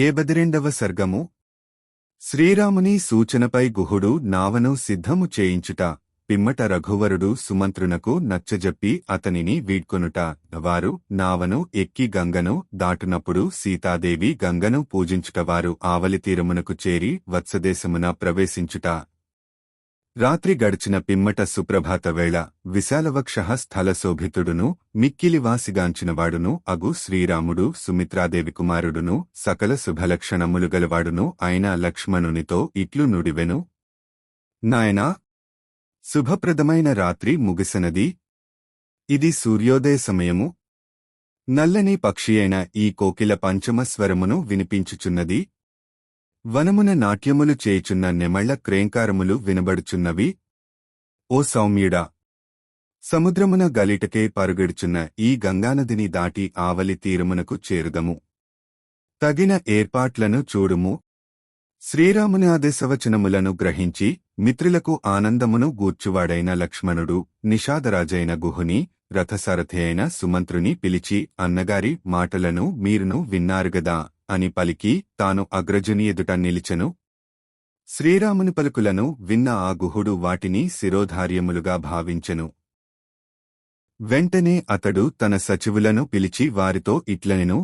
ఏబదిరెండవ సర్గము. శ్రీరాముని సూచనపై గుహుడు నావను సిద్ధము చేయించుట పిమ్మట రఘువరుడు సుమంత్రునకు నచ్చజెప్పి అతనిని వీడ్కొనుట వారు నావను ఎక్కి గంగను దాటునప్పుడు సీతాదేవి గంగను పూజించుటవారు ఆవలితీరమునకు ఆవలి తీరమునకు చేరి వత్సదేశమున ప్రవేశించుట రాత్రి గడిచిన పిమ్మట సుప్రభాత వేళ విశాలవక్ష స్థలశోభితుడును మిక్కిలివాసిగాంచినవాడును అగు శ్రీరాముడు సుమిత్రాదేవి కుమారుడును సకల శుభలక్షణములు గలవాడును అయిన లక్ష్మణునితో ఇట్లు నుడివెను. నాయనా! శుభప్రదమైన రాత్రి ముగిసనది. ఇది సూర్యోదయ సమయము. నల్లని పక్షియైన ఈ కోకిల పంచమ స్వరమును వినిపించుచున్నది. వనమున నాట్యములు చేయుచున్న నెమళ్ళ క్రేంకారములు వినబడుచున్నవి. ఓ సౌమ్యుడా! సముద్రమున గలిటకే పరుగెడుచున్న ఈ గంగానదిని దాటి ఆవలి తీరమునకు చేరుదము. తగిన ఏర్పాట్లను చూడుము. శ్రీరాముని ఆదేశవచనములను గ్రహించి మిత్రులకు ఆనందమును గూర్చువాడైన లక్ష్మణుడు నిషాదరాజైన గుహుని రథసారథి అయిన సుమంత్రుని పిలిచి అన్నగారి మాటలను మీరును విన్నారుగదా? అని పలికి తాను అగ్రజుని ఎదుట నిలిచెను. శ్రీరాముని పలుకులను విన్న ఆ గుహుడు వాటిని శిరోధార్యములుగా భావించెను. వెంటనే అతడు తన సచివులను పిలిచి వారితో ఇట్లనెను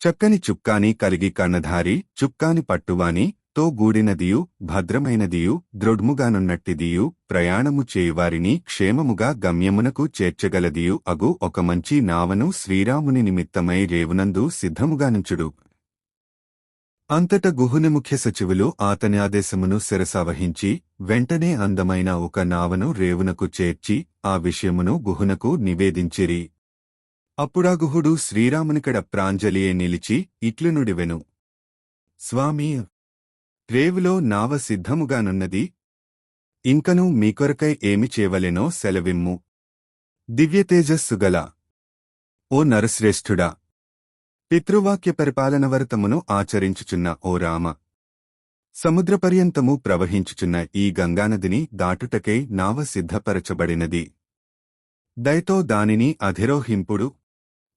చక్కని చుక్కాని కలిగి కన్నధారి చుక్కాని పట్టువాని తో గూడినదియు భద్రమైనదియు దృఢ్ముగానున్నట్టిదియు ప్రయాణము చేయువారిని క్షేమముగా గమ్యమునకు చేర్చగలదియు అగు ఒక మంచి నావను శ్రీరాముని నిమిత్తమై రేవునందు సిద్ధముగానుంచుడు. అంతట గుహుని ముఖ్య సచివులు అతని ఆదేశమును శిరసావహించి వెంటనే అందమైన ఒక నావను రేవునకు చేర్చి ఆ విషయమును గుహునకు నివేదించిరి. అప్పుడా గుహుడు శ్రీరామునికడ ప్రాంజలియే నిలిచి ఇట్లునుడివెను స్వామి రేవులో నావ సిద్ధముగానున్నది. ఇంకను మీకొరకై ఏమి చేయవలెనో సెలవిమ్ము. దివ్యతేజస్సుగల ఓ నరశ్రేష్ఠుడా పితృవాక్య పరిపాలన పరిపాలనవరతమును ఆచరించుచున్న ఓ రామ. సముద్రపర్యంతము ప్రవహించుచున్న ఈ గంగానదిని దాటుటకై నావ సిద్ధపరచబడినది. దయతో దానిని అధిరోహింపుడు.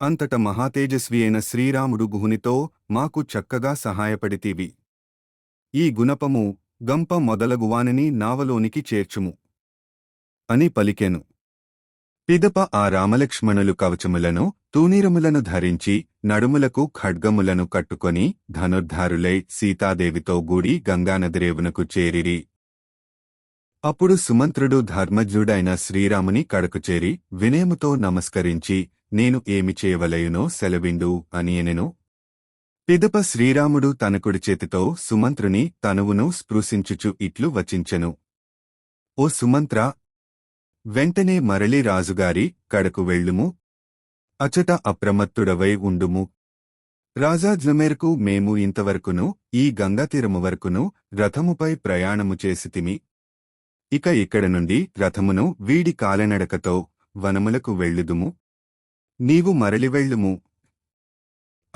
అంతట మహాతేజస్వి అయిన శ్రీరాముడు గుహునితో మాకు చక్కగా సహాయపడితీవి. ఈ గుణపము గంప మొదలగువానిని నావలోనికి చేర్చుము. అని పలికెను. పిదప ఆ రామలక్ష్మణులు కవచములను తూనీరములను ధరించి నడుములకు ఖడ్గములను కట్టుకొని ధనుర్ధారులై సీతాదేవితో గూడి గంగానదిరేవునకు చేరిరి. అప్పుడు సుమంత్రుడు ధర్మజ్ఞుడైన శ్రీరాముని కడకు చేరి వినయముతో నమస్కరించి నేను ఏమి చేయవలయునో సెలవిండు అనియనెను పిదప శ్రీరాముడు తనకుడి చేతితో సుమంత్రుని తనువును స్పృశించుచు ఇట్లు వచించెను. ఓ సుమంత్ర వెంటనే మరలి రాజుగారి కడకు వెళ్ళుము. అచట అప్రమత్తుడవై ఉండుము. రాజా మేరకు మేము ఇంతవరకును ఈ గంగాతీరము వరకును రథముపై ప్రయాణము చేసితిమి ఇక ఇక్కడ నుండి రథమును వీడి కాలనడకతో వనములకు వెళ్ళుదుము. నీవు మరలి వెళ్ళుము.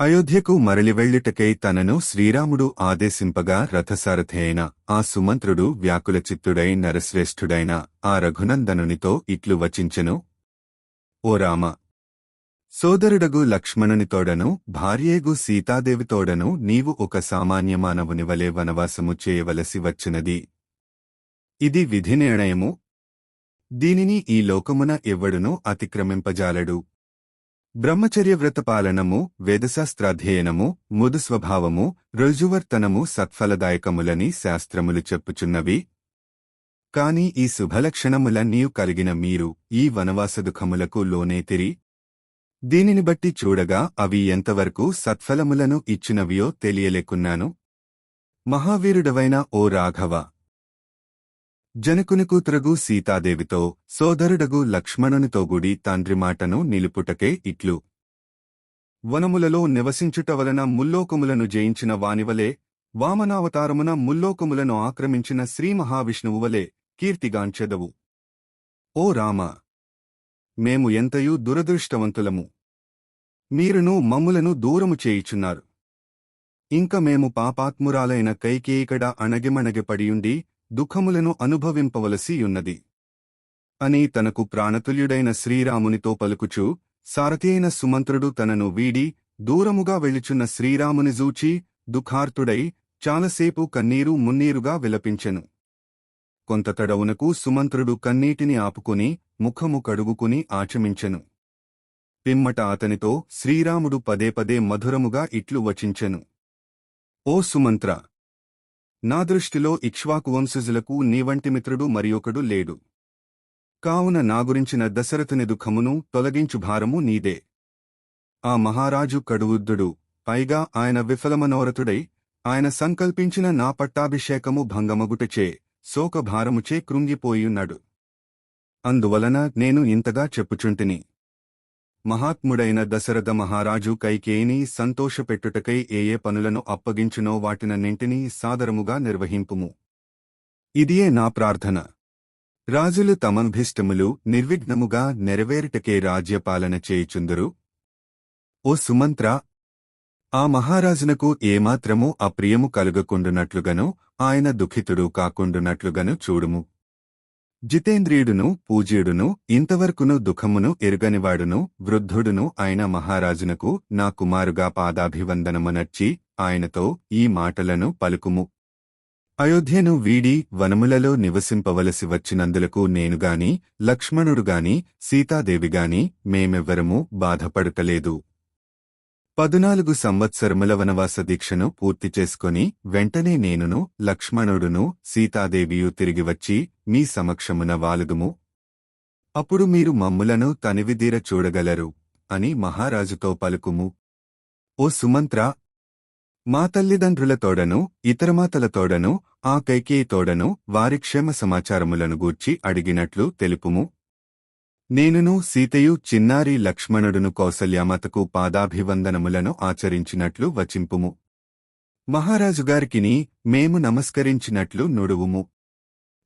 అయోధ్యకు మరలివెళ్ళిటకై తనను శ్రీరాముడు ఆదేశింపగా రథసారథైన ఆ సుమంత్రుడు వ్యాకులచిత్తుడై నరశ్రేష్ఠుడైన ఆ రఘునందనునితో ఇట్లు వచించెను. ఓ రామ! సోదరుడగు లక్ష్మణునితోడను భార్యేగు సీతాదేవితోడను నీవు ఒక సామాన్య మానవునివలే వనవాసము చేయవలసి వచ్చినది. ఇది విధి నిర్ణయము దీనిని ఈ లోకమున ఎవ్వడునూ అతిక్రమింపజాలడు. బ్రహ్మచర్య వ్రతపాలనము వేదశాస్త్రాధ్యయనము ముదు స్వభావము రుజువర్తనము సత్ఫలదాయకములని శాస్త్రములు చెప్పుచున్నవి. కాని ఈ శుభలక్షణములన్నీయు కలిగిన మీరు ఈ వనవాసదుఖములకు లోనేతిరి దీనిని బట్టి చూడగా అవి ఎంతవరకు సత్ఫలములను ఇచ్చినవియో తెలియలేకున్నాను. మహావీరుడవైన ఓ రాఘవ జనకుని త్రగు సీతాదేవితో సోదరుడగు లక్ష్మణునితో గుడి తండ్రి మాటను నిలుపుటకే ఇట్లు. వనములలో నివసించుట వలన ముల్లోకములను జయించిన వానివలే వామనావతారమున ముల్లోకములను ఆక్రమించిన శ్రీ మహావిష్ణువువలే కీర్తిగాంచెదవు. ఓ రామ! మేము ఎంతయూ దురదృష్టవంతులము. మీరును మమ్ములను దూరము చేయుచున్నారు. ఇంక మేము పాపాత్మురాలైన కైకేయికడ అణగిమణగిపడియుండి దుఃఖములను అనుభవింపవలసియున్నది అని తనకు ప్రాణతుల్యుడైన శ్రీరామునితో పలుకుచూ సారథియైన సుమంత్రుడు తనను వీడి దూరముగా వెళ్ళుచున్న శ్రీరాముని జూచి దుఃఖార్తుడై చాలాసేపు కన్నీరు మున్నీరుగా విలపించెను. కొంత తడవునకు సుమంత్రుడు కన్నీటిని ఆపుకుని ముఖము కడుగుకుని ఆచమించెను. పిమ్మట అతనితో శ్రీరాముడు పదే పదే మధురముగా ఇట్లు వచించెను. ఓ సుమంత్ర! నా దృష్టిలో ఇక్ష్వాకు వంశజులకు నీవంటి మిత్రుడు మరియొకడు లేడు. కావున నా గురించిన దశరథుని దుఃఖమును తొలగించు భారము నీదే. ఆ మహారాజు కడువుద్దుడు పైగా ఆయన విఫలమనోరతుడై ఆయన సంకల్పించిన నా పట్టాభిషేకము భంగమగుటచే శోకభారముచే కృంగిపోయున్నాడు. అందువలన నేను ఇంతగా చెప్పుచుంటిని. మహాత్ముడైన దశరథ మహారాజు కైకేయిని సంతోషపెట్టుటకై ఏ ఏ పనులను అప్పగించునో వాటినన్నింటినీ సాదరముగా నిర్వహింపుము. ఇదియే నా ప్రార్థన. రాజులు తమభిష్టములు నిర్విఘ్నముగా నెరవేరుటకే రాజ్యపాలన చేయుచుందురు. ఓ సుమంత్ర! ఆ మహారాజునకు ఏమాత్రమూ అప్రియము కలుగకుండునట్లుగను ఆయన దుఃఖితుడు కాకుండునట్లుగను చూడుము. జితేంద్రియుడును పూజ్యుడును ఇంతవరకును దుఃఖమును ఎరుగనివాడును వృద్ధుడును ఆయన మహారాజునకు నా కుమారుగా పాదాభివందనమునర్చి ఆయనతో ఈ మాటలను పలుకుము. అయోధ్యను వీడి వనములలో నివసింపవలసి వచ్చినందులకు నేనుగాని లక్ష్మణుడుగాని సీతాదేవిగాని మేమెవ్వరమూ బాధపడటలేదు. పదునాలుగు సంవత్సరముల వనవాస దీక్షను పూర్తి చేసుకుని వెంటనే నేనును లక్ష్మణుడును సీతాదేవియు తిరిగివచ్చి మీ సమక్షమున వాలుదుము. అప్పుడు మీరు మమ్ములను తనివిదీర చూడగలరు అని మహారాజుతో పలుకుము. ఓ సుమంత్ర! మా తల్లిదండ్రులతోడను ఇతరమాతలతోడను ఆ కైకేయితోడను వారి క్షేమ సమాచారములను గూర్చి అడిగినట్లు తెలుపుము. నేనును సీతయు చిన్నారి లక్ష్మణుడును కౌసల్యామతకు పాదాభివందనములను ఆచరించినట్లు వచింపుము. మహారాజుగారికిని మేము నమస్కరించినట్లు నుడువుము.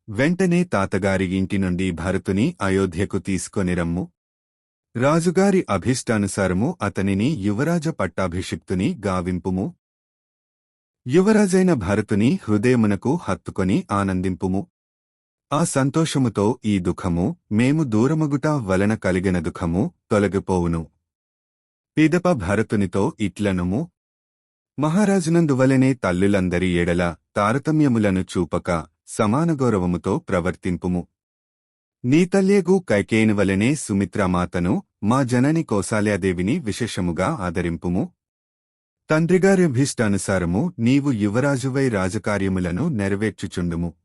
వెంటనే తాతగారి ఇంటి నుండి భరతుని అయోధ్యకు తీసుకొనిరమ్ము రాజుగారి అభిష్టానుసారము అతనిని యువరాజ పట్టాభిషిక్తుని గావింపుము. యువరాజైన భరతుని హృదయమునకు హత్తుకొని ఆనందింపుము. ఆ సంతోషముతో ఈ దుఃఖము మేము దూరమగుట వలన కలిగిన దుఃఖము తొలగిపోవును. పిదప భరతునితో ఇట్లనుము మహారాజునందువలనే తల్లులందరి ఎడల తారతమ్యములను చూపక సమాన గౌరవముతో ప్రవర్తింపుము. నీ తల్లేగు కైకేయిని వలనే మా జనని కోశాల్యాదేవిని విశేషముగా ఆదరింపుము. తండ్రిగారి అభీష్టానుసారము నీవు యువరాజువై రాజకార్యములను నెరవేర్చుచుండుము.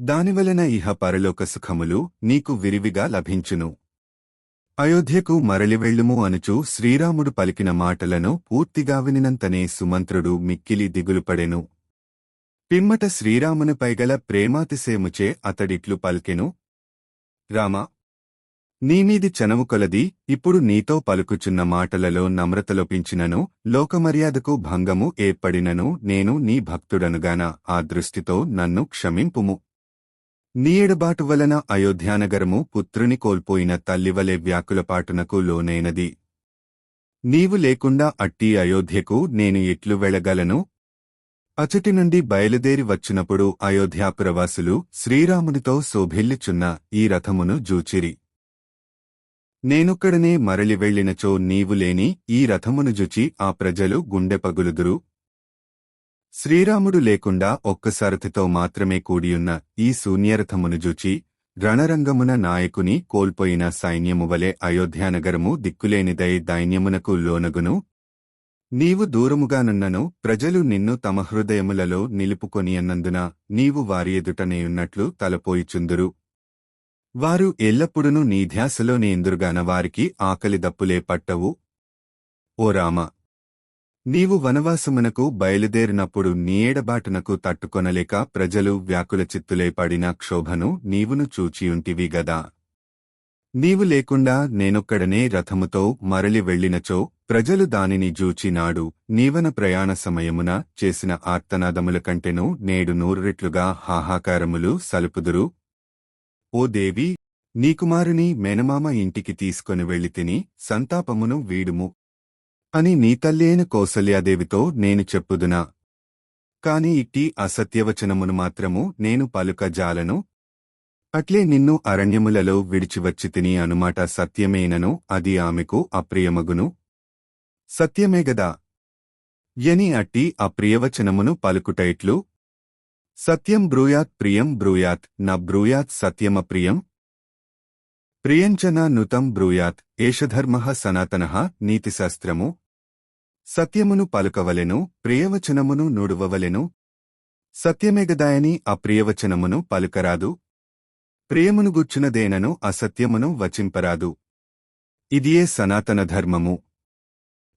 దానివలన ఇహ పరలోక సుఖములు నీకు విరివిగా లభించును. అయోధ్యకు మరలివెళ్ళుము అనుచు శ్రీరాముడు పలికిన మాటలను పూర్తిగా వినినంతనే సుమంత్రుడు మిక్కిలి దిగులుపడెను. పిమ్మట శ్రీరామునిపైగల ప్రేమాతిశయముచే అతడిట్లు పలికెను. రామా! నీమీది చనవు కొలది ఇప్పుడు నీతో పలుకుచున్న మాటలలో నమ్రతలొపించినను లోకమర్యాదకు భంగము ఏర్పడినను నేను నీ భక్తుడనుగాన ఆ దృష్టితో నన్ను క్షమింపుము. నీ ఎడబాటు వలన అయోధ్యానగరము పుత్రుని కోల్పోయిన తల్లివలె వ్యాకులపాటునకు లోనైనది. నీవు లేకుండా అట్టి అయోధ్యకు నేను ఎట్లు వెళ్ళగలను? అచటి నుండి బయలుదేరి వచ్చినప్పుడు అయోధ్యాపురవాసులు శ్రీరామునితో శోభిల్లుచున్న ఈ రథమును జూచిరి. నేనొక్కడనే మరలి వెళ్ళినచో నీవు లేని ఈ రథమును జుచి ఆ ప్రజలు గుండె పగులుదురు. శ్రీరాముడు లేకుండా ఒక్కసారథితో మాత్రమే కూడియున్న ఈ శూన్యరథమును జూచి రణరంగమున నాయకుని కోల్పోయిన సైన్యము వలె అయోధ్యానగరము దిక్కులేనిదై దైన్యమునకు లోనగును. నీవు దూరముగానున్నను ప్రజలు నిన్ను తమ హృదయములలో నిలుపుకొనియన్నందున నీవు వారి ఎదుటనేయున్నట్లు తలపోయిచుందురు వారు ఎల్లప్పుడునూ నీ ధ్యాసలోనే ఎందురుగాన వారికి ఆకలి దప్పులే పట్టవు. ఓ రామ! నీవు వనవాసమునకు బయలుదేరినప్పుడు నీయడబాటునకు తట్టుకొనలేక ప్రజలు వ్యాకుల చిత్తులే పడిన క్షోభను నీవును చూచియుంటివి గదా. నీవు లేకుండా నేనొక్కడనే రథముతో మరలి వెళ్ళినచో ప్రజలు దానిని జూచినాడు నీవన ప్రయాణ సమయమున చేసిన ఆర్తనాదముల కంటెను నేడు నూరు రెట్లుగా హాహాకారములు సలుపుదురు. ఓ దేవి నీ కుమారుని మేనమామ ఇంటికి తీసుకొని వెళ్ళి తిని సంతాపమును వీడుము. అని నీ కౌసల్యాదేవితో నేను చెప్పుదునా? కాని ఇట్టి అసత్యవచనమును మాత్రము నేను పలుక జాలను. అట్లే నిన్ను అరణ్యములలో విడిచివచ్చి తిని అనుమాట సత్యమేనను అది ఆమెకు అప్రియమగును. సత్యమే గదా? యని అట్టి అప్రియవచనమును పలుకుటైట్లు? సత్యం బ్రూయాత్ ప్రియం బ్రూయాత్ న బ్రూయాత్ సత్యమప్రియం. ప్రియంచన నుతం బ్రూయాత్ ఏషధర్మ సనాతన నీతిశాస్త్రము. సత్యమును పలుకవలెను ప్రియవచనమును నుడువవలెను. సత్యమేగదాయని అప్రియవచనమును పలుకరాదు. ప్రియమును గుచ్చునదేనను అసత్యమును వచింపరాదు. ఇదియే సనాతన ధర్మము.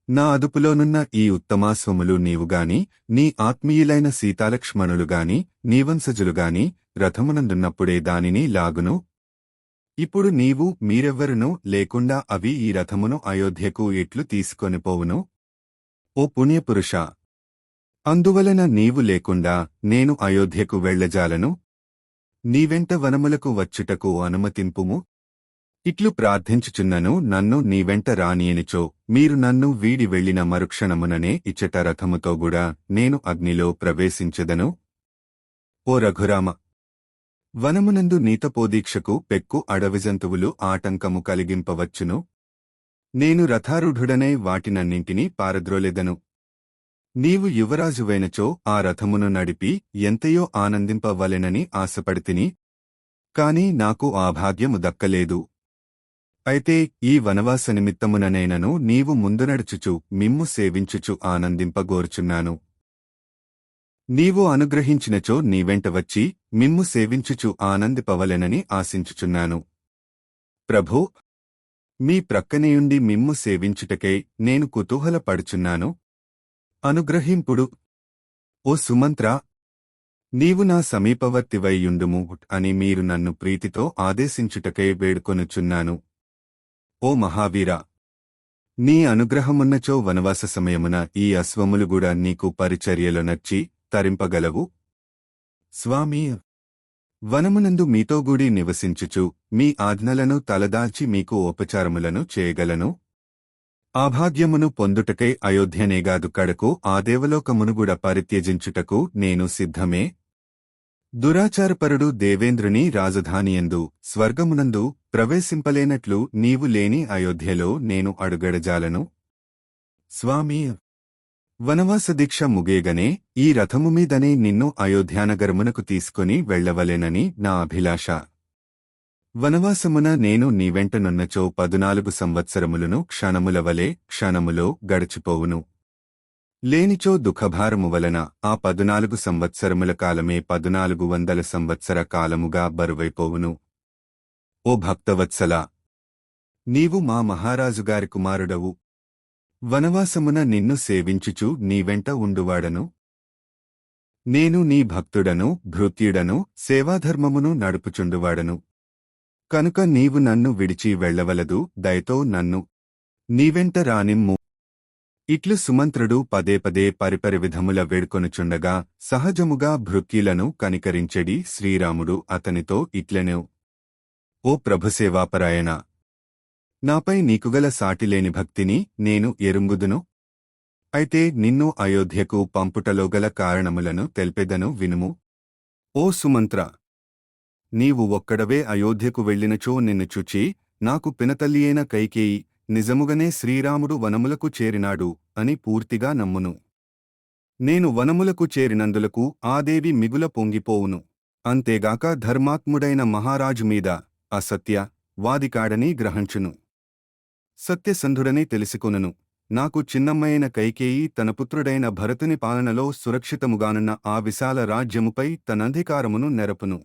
నా అదుపులోనున్న ఈ ఉత్తమాస్వములు నీవుగాని నీ ఆత్మీయులైన సీతాలక్ష్మణులుగాని నీవంశజులుగాని రథమునందున్నప్పుడే దానిని లాగును ఇప్పుడు నీవు మీరెవ్వరునూ లేకుండా అవి ఈ రథమును అయోధ్యకు ఎట్లు తీసుకొనిపోవును ఓ పుణ్యపురుష! అందువలన నీవు లేకుండా నేను అయోధ్యకు వెళ్ళజాలను నీవెంట వనములకు వచ్చుటకు అనుమతింపుము? ఇట్లు ప్రార్థించుచున్నను నన్ను నీవెంట రానియనిచో మీరు నన్ను వీడి వెళ్ళిన మరుక్షణముననే ఇచ్చట రథముతో కూడా నేను అగ్నిలో ప్రవేశించెదను? ఓ రఘురామ! వనమునందు నీతపోదీక్షకు పెక్కు అడవి జంతువులు ఆటంకము కలిగింపవచ్చును. నేను రథారూఢుడనై వాటినన్నింటినీ పారద్రోలెదను. నీవు యువరాజువైనచో ఆ రథమును నడిపి ఎంతయో ఆనందింపవలెనని ఆశపడితిని. కాని నాకు ఆ భాగ్యము దక్కలేదు. అయితే ఈ వనవాస నిమిత్తముననైనను నీవు ముందు నడుచుచు మిమ్ము సేవించుచు ఆనందింపగోర్చున్నాను. నీవు అనుగ్రహించినచో నీవెంట వచ్చి మిమ్ము సేవించుచు ఆనందిపవలెనని ఆశించుచున్నాను. ప్రభూ మీ ప్రక్కనేయుండి మిమ్ము సేవించుటకై నేను కుతూహలపడుచున్నాను. అనుగ్రహింపుడు ఓ సుమంత్ర నీవు నా సమీపవర్తివైయుండుము అని మీరు నన్ను ప్రీతితో ఆదేశించుటకై వేడుకొనుచున్నాను. ఓ మహావీరా నీ అనుగ్రహమున్నచో వనవాస సమయమున ఈ అశ్వములు కూడా నీకు పరిచర్యలో నచ్చి తరింపగలవు? స్వామీ వనమునందు మీతోగూడి నివసించుచు మీ ఆజ్ఞలను తలదాల్చి మీకు ఉపచారములను చేయగలను. ఆభాగ్యమును పొందుటకై అయోధ్యనేగాదు కడకు ఆ దేవలోకమునుగుడ పరిత్యజించుటకు నేను సిద్ధమే. దురాచారపరుడు దేవేంద్రుని రాజధానియందు స్వర్గమునందు ప్రవేశింపలేనట్లు నీవు లేని అయోధ్యలో నేను అడుగడజాలను. స్వామీ వనవాస దీక్ష ముగేగనే ఈ రథము మీదనే నిన్ను అయోధ్యానగరమునకు తీసుకుని వెళ్ళవలెనని నా అభిలాష. వనవాసమున నేను నీవెంటనున్నచో పదునాలుగు సంవత్సరములను క్షణములవలే క్షణములో గడిచిపోవును. లేనిచో దుఃఖభారము వలన ఆ పదునాలుగు సంవత్సరముల కాలమే పదునాలుగు వందల సంవత్సర కాలముగా బరువైపోవును. ఓ భక్తవత్సల! నీవు మా మహారాజుగారి కుమారుడవు. వనవాసమున నిన్ను సేవించుచు నీవెంట ఉండువాడను. నేను నీ భక్తుడను భృత్యుడను సేవాధర్మమును నడుపుచుండువాడను. కనుక నీవు నన్ను విడిచి వెళ్ళవలదు దయతో నన్ను నీవెంట రానిమ్ము. ఇట్లు సుమంత్రుడు పదే పదే పరిపరి విధముల వేడుకొనుచుండగా సహజముగా భృత్యులను కనికరించెడి శ్రీరాముడు అతనితో ఇట్లెను. ఓ ప్రభుసేవాపరాయణ నాపై నీకుగల సాటిలేని భక్తిని నేను ఎరుంగుదును? అయితే నిన్ను అయోధ్యకు పంపుటలో గల కారణములను తెల్పెదను వినుము. ఓ సుమంత్ర! నీవు ఒక్కడవే అయోధ్యకు వెళ్ళినచో నిన్ను చుచి నాకు పినతల్లియైన కైకేయి నిజముగనే శ్రీరాముడు వనములకు చేరినాడు అని పూర్తిగా నమ్మును. నేను వనములకు చేరినందులకు ఆ దేవి మిగుల పొంగిపోవును. అంతేగాక ధర్మాత్ముడైన మహారాజు మీద అసత్య వాదికాడని గ్రహించును. సత్యసంధుడని తెలుసుకొనును. నాకు చిన్నమ్మయైన కైకేయి తన పుత్రుడైన భరతుని పాలనలో సురక్షితముగానున్న ఆ విశాల రాజ్యముపై తనధికారమును నెరపును.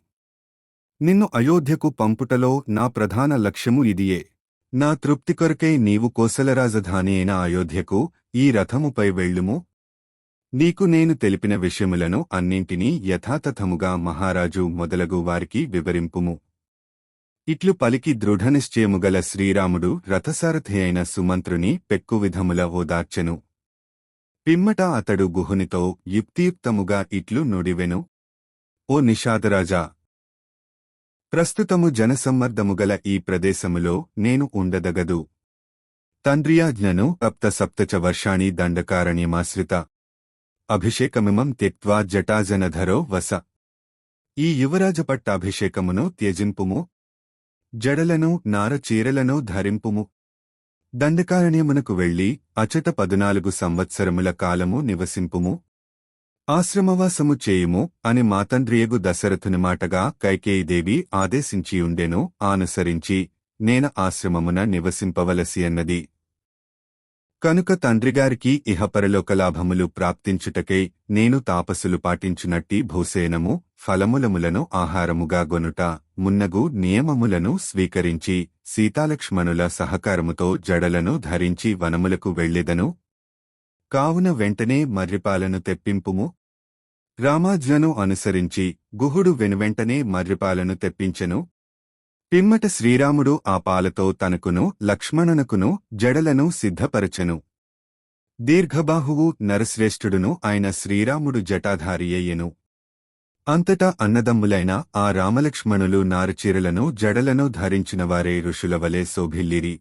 నిన్ను అయోధ్యకు పంపుటలో నా ప్రధాన లక్ష్యము ఇదియే. నా తృప్తి కొరకై నీవు కోసలరాజధాని అయిన అయోధ్యకు ఈ రథముపై వెళ్ళుము. నీకు నేను తెలిపిన విషయములను అన్నింటినీ యథాతథముగా మహారాజు మొదలగు వారికి వివరింపుము. ఇట్లు పలికి దృఢనిశ్చయముగల శ్రీరాముడు రథసారథి అయిన సుమంత్రుని పెక్కువిధముల ఓదార్చెను పిమ్మట అతడు గుహునితో యుక్తియుక్తముగా ఇట్లు నుడివెను. ఓ నిషాదరాజా! ప్రస్తుతము జనసమ్మర్దముగల ఈ ప్రదేశములో నేను ఉండదగదు. తండ్రియాజ్ఞను సప్తచ వర్షాణి దండకారణ్యమాశ్రిత. అభిషేకమిమం త్యక్వా జటాజనధరో వస. ఈ యువరాజ పట్టాభిషేకమును త్యజింపుము. జడలను నార చీరలను ధరింపుము. దండకారణ్యమునకు వెళ్ళి అచట పదునాలుగు సంవత్సరముల కాలము నివసింపుము. ఆశ్రమవాసము చేయుము అని మాతంద్రియగు దశరథుని మాటగా కైకేయిదేవి ఆదేశించియుండెను ఆనుసరించి నేన ఆశ్రమమున నివసింపవలసి అన్నది. కనుక తండ్రిగారికి ఇహపరలోకలాభములు ప్రాప్తించుటకై నేను తాపసులు పాటించునట్టి భూసేనము. ఫలములములను ఆహారముగా గొనుట మున్నగు నియమములను స్వీకరించి సీతాలక్ష్మణుల సహకారముతో జడలను ధరించి వనములకు వెళ్ళెదను? కావున వెంటనే మర్రిపాలను తెప్పింపుము? రామాజ్ఞను అనుసరించి గుహుడు వెనువెంటనే మర్రిపాలను తెప్పించెను? పిమ్మట శ్రీరాముడు ఆ పాలతో తనకును లక్ష్మణునకును జడలను సిద్ధపరచెను. దీర్ఘబాహువు నరశ్రేష్ఠుడును ఆయన శ్రీరాముడు జటాధారియయ్యెను అంతటా అన్నదమ్ములైన ఆ రామలక్ష్మణులు నారచీరలను జడలను ధరించినవారే ఋషులవలే శోభిల్లిరి.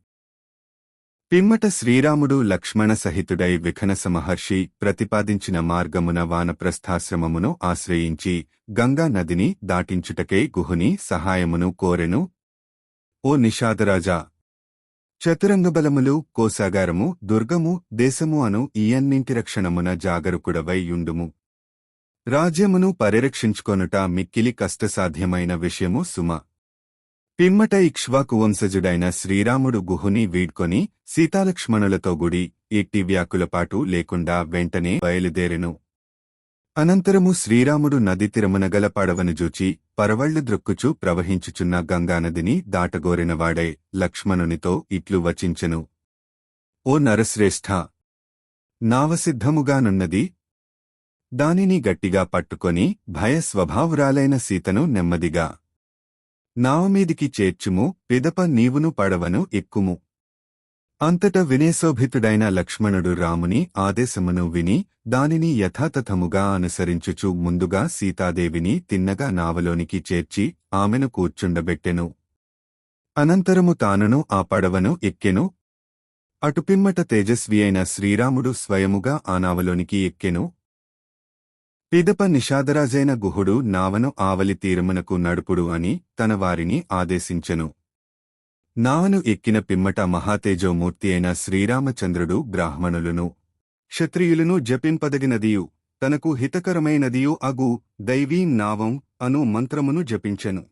పిమ్మట శ్రీరాముడు లక్ష్మణ సహితుడై విఖనస మహర్షి ప్రతిపాదించిన మార్గమున వానప్రస్థాశ్రమమును ఆశ్రయించి గంగా నదిని దాటించుటకై గుహుని సహాయమును కోరెను. ఓ నిషాదరాజా! చతురంగబలములు కోసాగారము దుర్గము దేశము అను ఈయన్నింటి రక్షణమున జాగరుకుడవై యుండుము. రాజ్యమును పరిరక్షించుకొనుట మిక్కిలి కష్టసాధ్యమైన విషయము సుమ. పిమ్మట ఇక్ష్వాకు వంశజుడైన శ్రీరాముడు గుహుని వీడ్కొని సీతాలక్ష్మణులతో గుడి ఇట్టి వ్యాకులపాటు లేకుండా వెంటనే బయలుదేరెను. అనంతరము శ్రీరాముడు నది తిరమునగల పడవను జూచి పరవళ్ళు ద్రొక్కుచూ ప్రవహించుచున్న గంగానదిని దాటగోరినవాడే లక్ష్మణునితో ఇట్లు వచించెను. ఓ నరశ్రేష్ఠ! నావసిద్ధముగానున్నది దానిని గట్టిగా పట్టుకొని భయస్వభావురాలైన సీతను నెమ్మదిగా. నావమీదికి చేర్చుము పిదప నీవును పడవను ఎక్కుము. అంతట వినేశోభితుడైన లక్ష్మణుడు రాముని ఆదేశమును విని దానిని యథాతథముగా అనుసరించుచు ముందుగా సీతాదేవిని తిన్నగా నావలోనికి చేర్చి ఆమెను కూర్చుండబెట్టెను. అనంతరము తానును ఆ పడవను ఎక్కెను. అటుపిమ్మట తేజస్వి అయిన శ్రీరాముడు స్వయముగా ఆ నావలోనికి ఎక్కెను. పిదప నిషాదరాజైన గుహుడు నావను ఆవలి తీరమునకు నడుపుడు అని తన వారిని ఆదేశించెను. నావను ఎక్కిన పిమ్మట మహాతేజోమూర్తి అయిన శ్రీరామచంద్రుడు బ్రాహ్మణులను క్షత్రియులను జపింపదగినదియు తనకు హితకరమైనదియు అగు దైవీం నావం అను మంత్రమును జపించెను.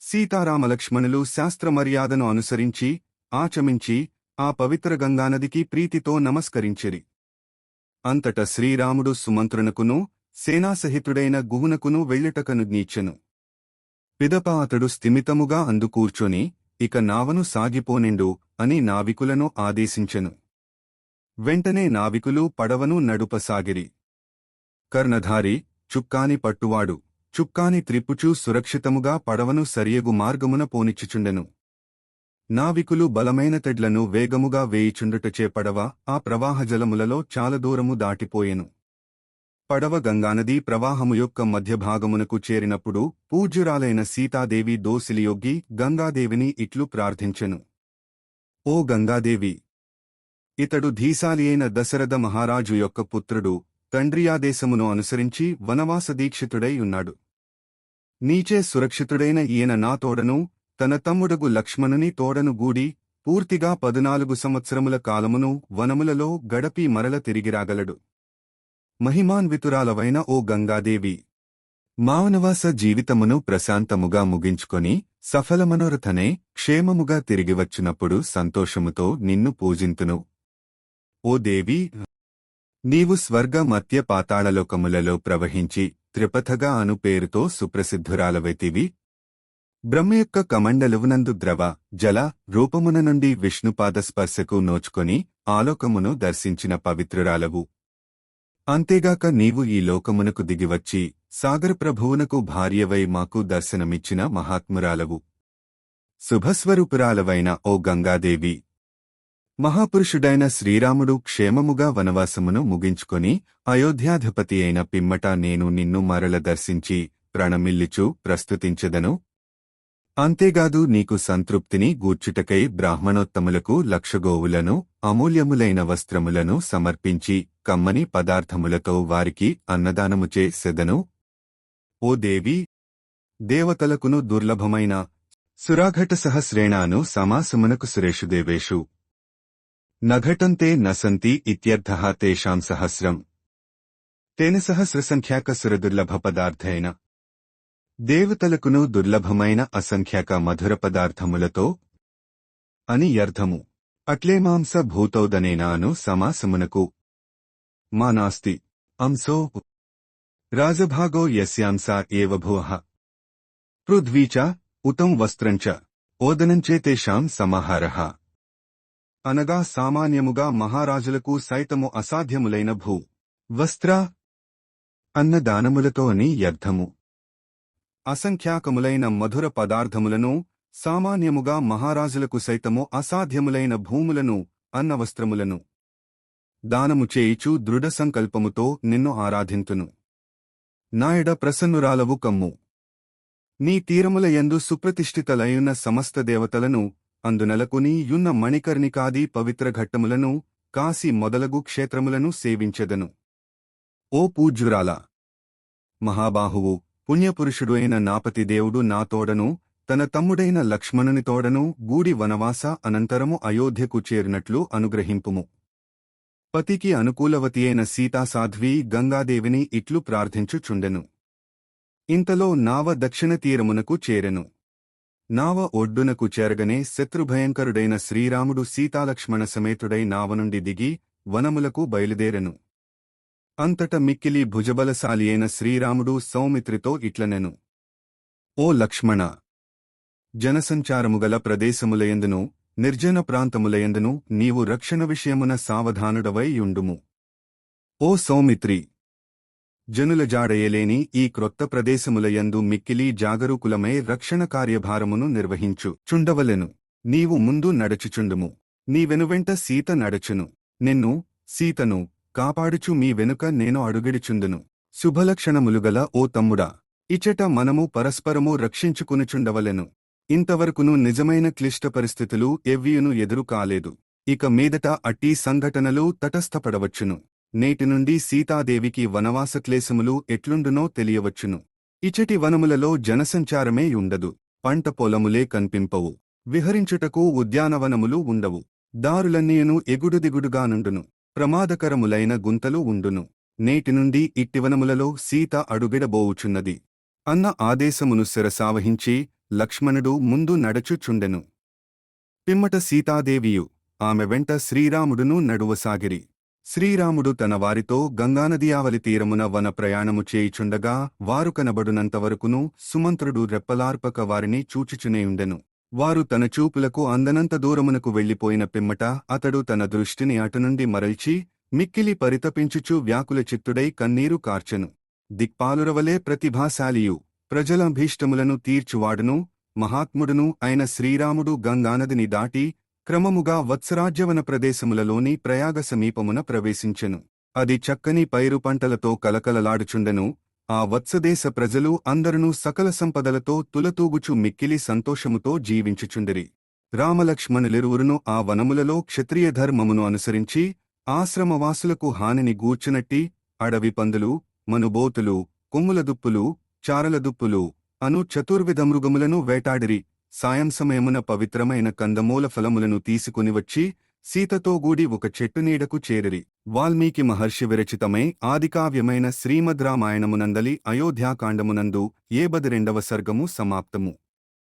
సీతారామలక్ష్మణులు శాస్త్రమర్యాదను అనుసరించి ఆచమించి ఆ పవిత్ర గంగానదికి ప్రీతితో నమస్కరించిరి. అంతట శ్రీరాముడు సుమంత్రునకును సేనాసహితుడైన గుహునకును వెళ్ళుటకను నీచెను. పిదప అతడు స్థిమితముగా అందుకూర్చొని ఇక నావను సాగిపోనిండు అని నావికులను ఆదేశించెను. వెంటనే నావికులు పడవను నడుపసాగిరి. కర్ణధారి చుక్కాని పట్టువాడు చుక్కాని త్రిప్పుచూ సురక్షితముగా పడవను సరియగు మార్గమున పోనిచ్చుచుండెను. నావికులు బలమైన తెడ్లను వేగముగా వేయిచుండుటచే పడవ ఆ ప్రవాహజలములలో చాలా దూరము దాటిపోయెను. పడవ గంగానదీ ప్రవాహము యొక్క మధ్యభాగమునకు చేరినప్పుడు పూజ్యురాలైన సీతాదేవి దోసిలియొగ్గి గంగాదేవిని ఇట్లు ప్రార్థించెను. ఓ గంగాదేవి! ఇతడు ధీశాలి అయిన దశరథ మహారాజు యొక్క పుత్రుడు తండ్రియాదేశమును అనుసరించి వనవాస దీక్షితుడై ఉన్నాడు. నీచే సురక్షితుడైన ఈయన నా తోడను తన తమ్ముడగు లక్ష్మణుని తోడను గూడి పూర్తిగా పదునాలుగు సంవత్సరముల కాలమును వనములలో గడపి మరల తిరిగిరాగలడు మహిమాన్వితురాలవైన ఓ గంగాదేవి. మానవాస జీవితమును ప్రశాంతముగా ముగించుకొని సఫలమనోరథనే క్షేమముగా తిరిగివచ్చినప్పుడు సంతోషముతో నిన్ను పూజింతును. ఓ దేవి నీవు స్వర్గ మత్య పాతాళలోకములలో ప్రవహించి త్రిపథగా అను పేరుతో సుప్రసిద్ధురాలవైతివి. బ్రహ్మ యొక్క కమండలువునందు ద్రవ జల రూపమున నుండి విష్ణుపాద స్పర్శకు నోచుకొని ఆలోకమును దర్శించిన పవిత్రురాలవు. అంతేగాక నీవు ఈ లోకమునకు దిగివచ్చి సాగరప్రభువునకు భార్యవై మాకు దర్శనమిచ్చిన మహాత్మురాలవు. శుభస్వరూపురాలవైన ఓ గంగాదేవి. మహాపురుషుడైన శ్రీరాముడు క్షేమముగా వనవాసమును ముగించుకొని అయోధ్యాధిపతి అయిన పిమ్మట నేను నిన్ను మరల దర్శించి ప్రణమిల్లిచు ప్రస్తుతించెదను. అంతేగాదు నీకు సంతృప్తిని గూర్చుటకై బ్రాహ్మణోత్తములకు లక్షగోవులను అమూల్యములైన వస్త్రములను సమర్పించి కమ్మని పదార్థములతో వారికి అన్నదానము చేసెదను ఓ దేవి! దేవతలకును దుర్లభమైన సురాఘట సహస్రేణాను సమాసమునకు సురేషుదేవేషు నఘటంతే నసంతి ఇత్యర్థః తేషాం సహస్రం. తేన సహస్రసంఖ్యాక సురదుర్లభ పదార్థైన. దేవతలకును దుర్లభమైన అసంఖ్యాక మధుర పదార్థములతో అని అర్థము అట్లే మాంస భూతౌదనేనాను సమాసమునకు మా నాస్తి అంశో. రాజభాగో యస్యాంసా ఏవ భువః. పృథ్వీ చ ఉతం వస్త్రంచ. ఓదనంచేతేషాం సమాహారః. అనగా సామాన్యముగా మహారాజులకు సైతము అసాధ్యములైన భూ. వస్త్ర. అన్నదానములతో అని అర్థము అసంఖ్యాకములైన మధుర పదార్థములను సామాన్యముగా మహారాజులకు సైతము అసాధ్యములైన భూములను అన్న వస్త్రములను దానము చేయిచు దృఢ సంకల్పముతో నిన్ను ఆరాధింతును. నాయడ ప్రసన్నురాలవు కమ్ము. నీ తీరముల యందు సుప్రతిష్ఠితలయున్న సమస్త దేవతలను అందునలకుని యున్న మణికర్ణికాది పవిత్ర ఘట్టములను కాశీ మొదలగు క్షేత్రములను సేవించెదను. ఓ పూజ్యురాల! మహాబాహువు పుణ్యపురుషుడు అయిన నాపతి దేవుడు నా తోడను తన తమ్ముడైన లక్ష్మణుని తోడను గూడి వనవాస అనంతరము అయోధ్యకు చేరినట్లు అనుగ్రహింపుము. పతికి అనుకూలవతి అయిన సీతాసాధ్వి గంగాదేవిని ఇట్లు ప్రార్థించుచుండెను. ఇంతలో నావ దక్షిణ తీరమునకు చేరెను. నావ ఒడ్డునకు చేరగనే శత్రుభయంకరుడైన శ్రీరాముడు సీతాలక్ష్మణ సమేతుడై నావ నుండి దిగి వనములకు బయలుదేరెను. అంతట మిక్కిలి భుజబలశాలి అయిన శ్రీరాముడు సౌమిత్రితో ఇట్లనెను. ఓ లక్ష్మణ! జనసంచారముగల ప్రదేశములయందును నిర్జన ప్రాంతములయందును నీవు రక్షణ విషయమున సావధానుడవై యుండుము ఓ సౌమిత్రి! జనుల జాడయలేని ఈ క్రొత్త ప్రదేశములయందు మిక్కిలి జాగరూకులమై రక్షణ కార్యభారమును నిర్వహించు. చుండవలెను. నీవు ముందు నడచుచుండుము. నీ వెనువెంట సీత నడచును. నిన్ను సీతను కాపాడుచు మీ వెనుక నేను అడుగిడిచుందును శుభలక్షణములుగల ఓ తమ్ముడా! ఇచట మనము పరస్పరము రక్షించుకునుచుండవలెను. ఇంతవరకును నిజమైన క్లిష్ట పరిస్థితులు ఎవ్వీయును ఎదురు కాలేదు ఇక మీదట అట్టి సంఘటనలు తటస్థపడవచ్చును. నేటి నుండి సీతాదేవికి వనవాస క్లేశములు ఎట్లుండునో తెలియవచ్చును. ఇచటి వనములలో జనసంచారమే ఉండదు. పంట పొలములే కన్పింపవు. విహరించుటకు ఉద్యానవనములు ఉండవు. దారులన్నీయును ఎగుడుదిగుడుగానుండును ప్రమాదకరములైన గుంతలు ఉండును. నేటి నుండి ఇట్టివనములలో సీత అడుగిడబోవుచున్నది. అన్న ఆదేశమును శిరసావహించి లక్ష్మణుడు ముందు నడచుచుండెను. పిమ్మట సీతాదేవియు ఆమె వెంట శ్రీరాముడును నడువసాగిరి శ్రీరాముడు తన వారితో గంగానదియావలి తీరమున వన ప్రయాణము చేయుచుండగా వారు కనబడునంతవరకును సుమంత్రుడు రెప్పలార్పక వారిని చూచుచునేయుండెను వారు తన చూపులకు అందనంత దూరమునకు వెళ్ళిపోయిన పిమ్మట అతడు తన దృష్టిని అటునుండి మరల్చి మిక్కిలి పరితపించుచు వ్యాకుల చిత్తుడై కన్నీరు కార్చెను. దిక్పాలురవలే ప్రతిభాశాలియు. ప్రజల భీష్టములను తీర్చువాడును మహాత్ముడును అయిన శ్రీరాముడు గంగానదిని దాటి క్రమముగా వత్సరాజ్యవన ప్రదేశములలోని ప్రయాగ సమీపమున ప్రవేశించెను. అది చక్కని పైరు పంటలతో కలకలలాడుచుండెను. ఆ వత్సదేశ ప్రజలు అందరునూ సకల సంపదలతో తులతూగుచు మిక్కిలి సంతోషముతో జీవించుచుండిరి. రామలక్ష్మణులిరువురును ఆ వనములలో క్షత్రియ ధర్మమును అనుసరించి ఆశ్రమవాసులకు హానిని గూర్చునట్టి అడవి పందులు మనుబోతులు కొమ్ములదుప్పులు చారలదుప్పులు అను చతుర్విధ మృగములను వేటాడిరి. సాయం సమయమున పవిత్రమైన కందమూల ఫలములను తీసుకుని వచ్చి సీతతో గూడి ఒక చెట్టు నీడకు చేరిరి. వాల్మీకి మహర్షి విరచితమై ఆదికావ్యమైన శ్రీమద్ రామాయణమునందలి అయోధ్యాకాండమునందు ఏబది రెండవ సర్గము సమాప్తము.